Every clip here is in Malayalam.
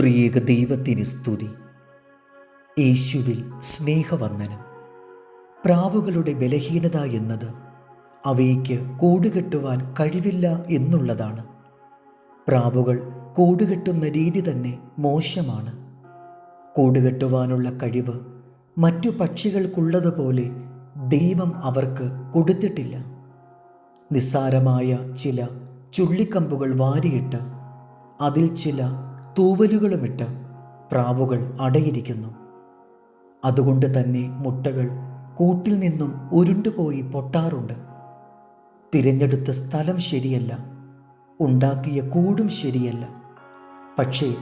ത്രിയേക ദൈവത്തിന് സ്തുതി. യേശുവിൽ സ്നേഹവന്ദനം. പ്രാവുകളുടെ ബലഹീനത എന്നത് അവയ്ക്ക് കൂടുകെട്ടുവാൻ കഴിവില്ല എന്നുള്ളതാണ്. പ്രാവുകൾ കൂടുകെട്ടുന്ന രീതി തന്നെ മോശമാണ്. കൂടുകെട്ടുവാനുള്ള കഴിവ് മറ്റു പക്ഷികൾക്കുള്ളതുപോലെ ദൈവം അവർക്ക് കൊടുത്തിട്ടില്ല. നിസ്സാരമായ ചില ചുള്ളിക്കമ്പുകൾ വാരിയിട്ട് അതിൽ ചില തൂവലുകളുമിട്ട് പ്രാവുകൾ അടയിരിക്കുന്നു. അതുകൊണ്ട് തന്നെ മുട്ടകൾ കൂട്ടിൽ നിന്നും ഉരുണ്ടുപോയി പൊട്ടാറുണ്ട്. തിരഞ്ഞെടുത്ത സ്ഥലം ശരിയല്ല ഉണ്ടാക്കിയ കൂടും ശരിയല്ല. പക്ഷേ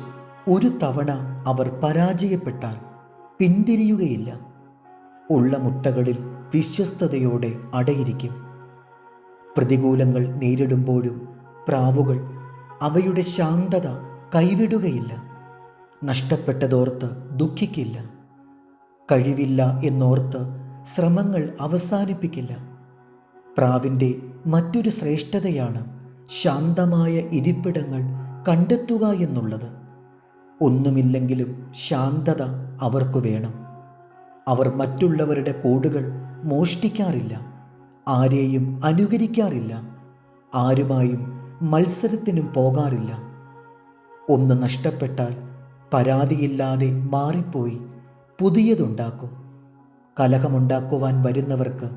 ഒരു തവണ അവർ പരാജയപ്പെട്ടാൽ പിന്തിരിയുകയില്ല. ഉള്ള മുട്ടകളിൽ വിശ്വസ്തയോടെ അടയിരിക്കും. പ്രതികൂലങ്ങൾ നേരിടുമ്പോഴും പ്രാവുകൾ അവയുടെ ശാന്തത കൈവിടുകയില്ല. നഷ്ടപ്പെട്ടതോർത്ത് ദുഃഖിക്കില്ല. കഴിവില്ല എന്നോർത്ത് ശ്രമങ്ങൾ അവസാനിപ്പിക്കില്ല. പ്രാവിന്റെ മറ്റൊരു ശ്രേഷ്ഠതയാണ് ശാന്തമായ ഇരിപ്പിടങ്ങൾ കണ്ടെത്തുക എന്നുള്ളത്. ഒന്നുമില്ലെങ്കിലും ശാന്തത അവർക്ക് വേണം. അവർ മറ്റുള്ളവരുടെ കോടുകൾ മോഷ്ടിക്കാറില്ല. ആരെയും അനുകരിക്കാറില്ല. ആരുമായും മത്സരത്തിനും പോകാറില്ല. ഒന്ന് നഷ്ടപ്പെട്ടാൽ പരാതിയില്ലാതെ മാറിപ്പോയി പുതിയതുണ്ടാക്കും. കലഹമുണ്ടാക്കുവാൻ വരുന്നവർക്ക്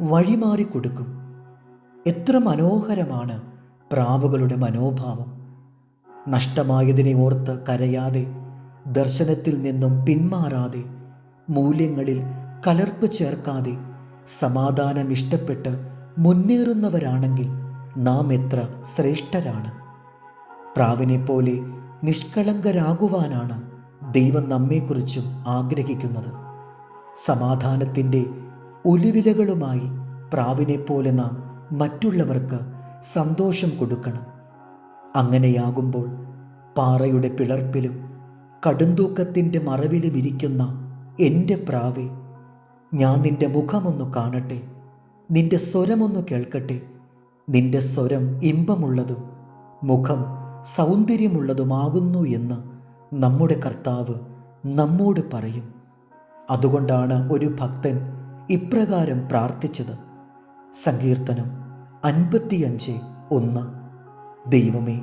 വഴിമാറി കൊടുക്കും. എത്ര മനോഹരമാണ് പ്രാവുകളുടെ മനോഭാവം. നഷ്ടമായതിനെ ഓർത്ത് കരയാതെ ദർശനത്തിൽ നിന്നും പിന്മാറാതെ മൂല്യങ്ങളിൽ കലർപ്പ് ചേർക്കാതെ സമാധാനം ഇഷ്ടപ്പെട്ട് മുന്നേറുന്നവരാണെങ്കിൽ നാം എത്ര ശ്രേഷ്ഠരാണ്. പ്രാവിനെ പോലെ നിഷ്കളങ്കരാകുവാനാണ് ദൈവം നമ്മെക്കുറിച്ചും ആഗ്രഹിക്കുന്നത്. സമാധാനത്തിന്റെ ഒലിവിലകളുമായി പ്രാവിനെപ്പോലെ നാം മറ്റുള്ളവർക്ക് സന്തോഷം കൊടുക്കണം. അങ്ങനെയാകുമ്പോൾ പാറയുടെ പിളർപ്പിലും കടുന്തൂക്കത്തിന്റെ മറവിലും ഇരിക്കുന്ന എന്റെ പ്രാവെ ഞാൻ നിന്റെ മുഖമൊന്നു കാണട്ടെ. നിന്റെ സ്വരമൊന്നു കേൾക്കട്ടെ. നിന്റെ സ്വരം ഇമ്പമുള്ളതും മുഖം സൗന്ദര്യമുള്ളതുമാകുന്നു എന്ന് നമ്മുടെ കർത്താവ് നമ്മോട് പറയും. അതുകൊണ്ടാണ് ഒരു ഭക്തൻ ഇപ്രകാരം പ്രാർത്ഥിച്ചത്. സങ്കീർത്തനം അൻപത്തിയഞ്ച് ഒന്ന്. ദൈവമേ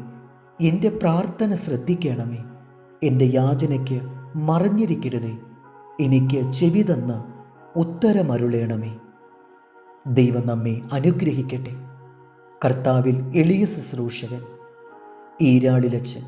എന്റെ പ്രാർത്ഥന ശ്രദ്ധിക്കണമേ. എന്റെ യാചനയ്ക്ക് മറഞ്ഞിരിക്കരുതേ. എനിക്ക് ചെവി തന്ന് ഉത്തരമരുളേണമേ. ദൈവം നമ്മെ അനുഗ്രഹിക്കട്ടെ. കർത്താവിൽ എളിയ ശുശ്രൂഷകൻ. ഈരാളിലച്ചൻ.